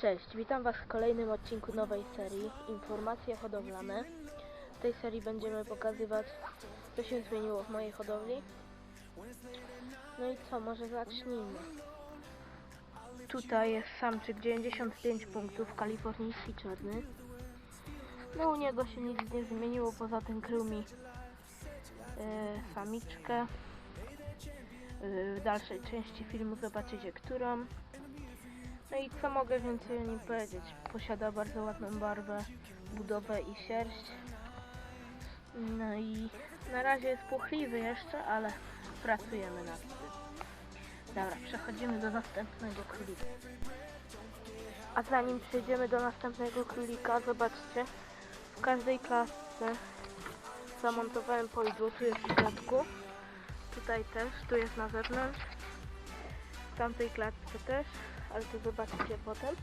Cześć, witam Was w kolejnym odcinku nowej serii Informacje hodowlane. W tej serii będziemy pokazywać, co się zmieniło w mojej hodowli. No i co, może zacznijmy. Tutaj jest samczyk 95 punktów, kalifornijski czarny. No u niego się nic nie zmieniło, poza tym krył mi e, samiczkę. E, w dalszej części filmu zobaczycie którą. No i co mogę więcej o nim powiedzieć? Posiada bardzo ładną barwę, budowę i sierść. No i na razie jest puchliwy jeszcze, ale pracujemy nad tym. Dobra, przechodzimy do następnego królika. A zanim przejdziemy do następnego królika, zobaczcie, w każdej klatce zamontowałem polidło, tu jest w środku, tutaj też, tu jest na zewnątrz, w tamtej klatce też, ale to zobaczycie potem.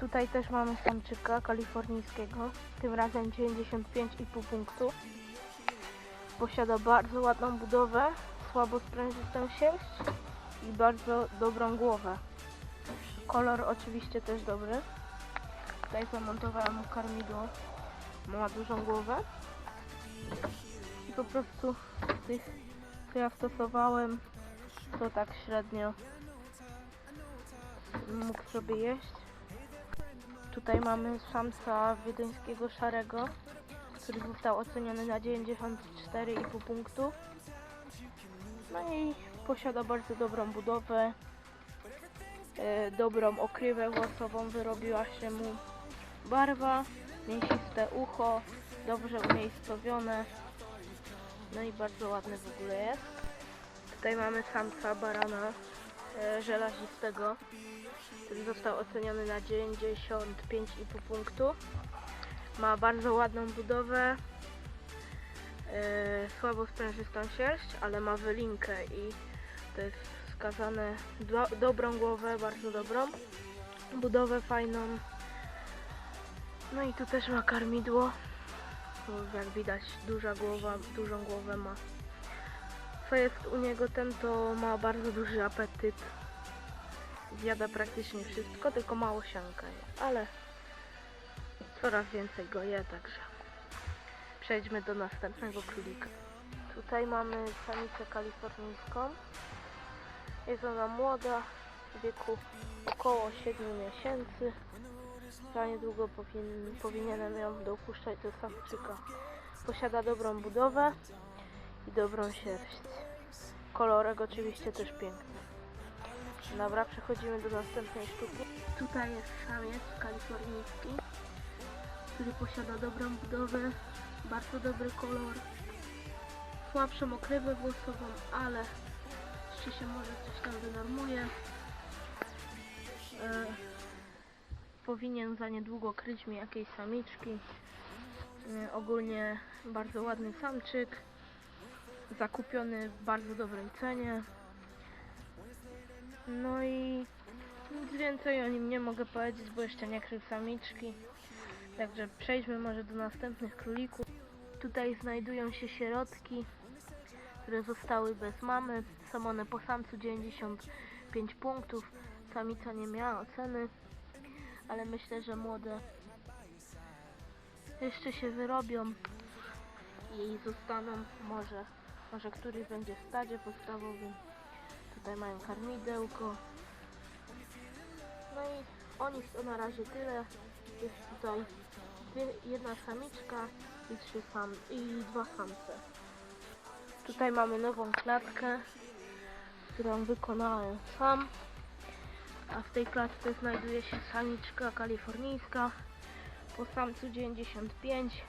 Tutaj też mamy samczyka kalifornijskiego, tym razem 95,5 punktów. Posiada bardzo ładną budowę, słabo sprężystą sierść i bardzo dobrą głowę. Kolor oczywiście też dobry. Tutaj zamontowałam mu karmidło, ma dużą głowę. I po prostu tych, co ja stosowałem, to tak średnio mógł sobie jeść. Tutaj mamy samca wiedeńskiego szarego, który został oceniony na 94,5 punktów. No i posiada bardzo dobrą budowę, e, dobrą okrywę włosową, wyrobiła się mu barwa, mięsiste ucho, dobrze umiejscowione, no i bardzo ładny w ogóle jest. Tutaj mamy samca barana żelazistego, który został oceniony na 95,5 punktu. Ma bardzo ładną budowę, e, słabo sprężystą sierść, ale ma wylinkę i to jest wskazane do, dobrą głowę, bardzo dobrą. Budowę fajną. No i tu też ma karmidło. Jak widać duża głowa, dużą głowę ma. Co jest u niego ten to ma bardzo duży apetyt. Zjada praktycznie wszystko, tylko mało sianka je, ale coraz więcej go je, także przejdźmy do następnego królika. Tutaj mamy samicę kalifornijską. Jest ona młoda, w wieku około 7 miesięcy. Za niedługo powin, powinienem ją dopuszczać do samczyka. Posiada dobrą budowę i dobrą sierść. Kolorek oczywiście też piękny. Dobra, przechodzimy do następnej sztuki. Tutaj jest samiec kalifornijski, który posiada dobrą budowę, bardzo dobry kolor, słabszą okrywę włosową, ale jeszcze się może coś tam wynormuje. E, powinien za niedługo kryć mi jakieś samiczki. E, ogólnie bardzo ładny samczyk, zakupiony w bardzo dobrej cenie. No i nic więcej o nim nie mogę powiedzieć, bo jeszcze nie krył samiczki. Także przejdźmy może do następnych królików. Tutaj znajdują się sierotki, które zostały bez mamy. Są one po samcu 95 punktów. Samica nie miała oceny, ale myślę, że młode jeszcze się wyrobią i zostaną. Może, może któryś będzie w stadzie podstawowym. Tutaj mają karmidełko. No i o nich to na razie tyle. Jest tutaj jedna samiczka i trzy sam i dwa samce. Tutaj mamy nową klatkę, którą wykonałem sam. A w tej klatce znajduje się samiczka kalifornijska po samcu 95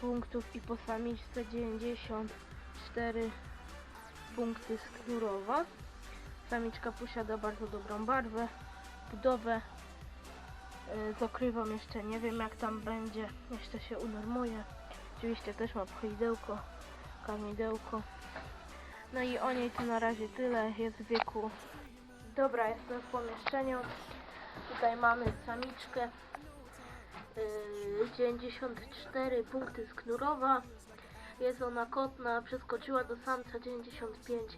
punktów i po samiczce 94 punkty z knurowa. Samiczka posiada bardzo dobrą barwę, budowę. E, Z okrywą jeszcze nie wiem jak tam będzie, jeszcze się unormuje. Oczywiście też ma pchlidełko, karmidełko. No i o niej to na razie tyle, jest w wieku. Dobra, jestem w pomieszczeniu. Tutaj mamy samiczkę. Yy, 94 punkty z knurowa. Jest ona kotna, przeskoczyła do samca 95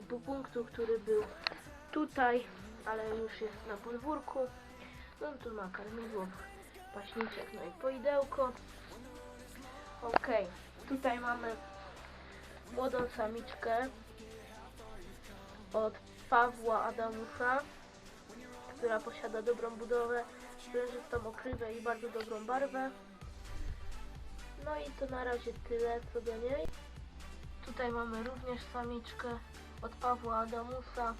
i pół punktu, który był tutaj. ale już jest na podwórku. No tu ma karmidło, paśniczek, no i poidełko. Okej, tutaj mamy młodą samiczkę od Pawła Adamusa, która posiada dobrą budowę, sprężystą okrywę i bardzo dobrą barwę. No i to na razie tyle co do niej. Tutaj mamy również samiczkę od Pawła Adamusa.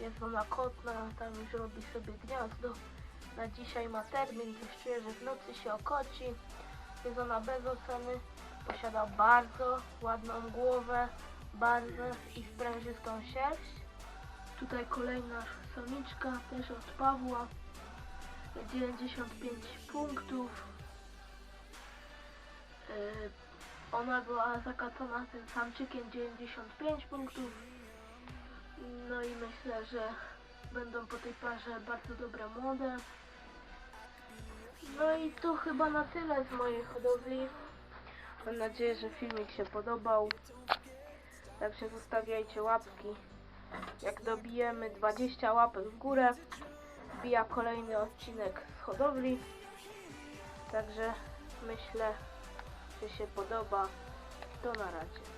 Jest ona kotna, tam już robi sobie gniazdo. Na dzisiaj ma termin, coś czuję, że w nocy się okoci. Jest ona bez oceny. Posiada bardzo ładną głowę, barwę i sprężystą sierść. Tutaj kolejna samiczka, też od Pawła. 95 punktów. Yy, ona była zakatona tym samczykiem 95 punktów. No i myślę, że będą po tej parze bardzo dobre młode. No i to chyba na tyle z mojej hodowli. Mam nadzieję, że filmik się podobał. Także zostawiajcie łapki. Jak dobijemy 20 łapek w górę, wbija kolejny odcinek z hodowli. Także myślę, że się podoba. To na razie.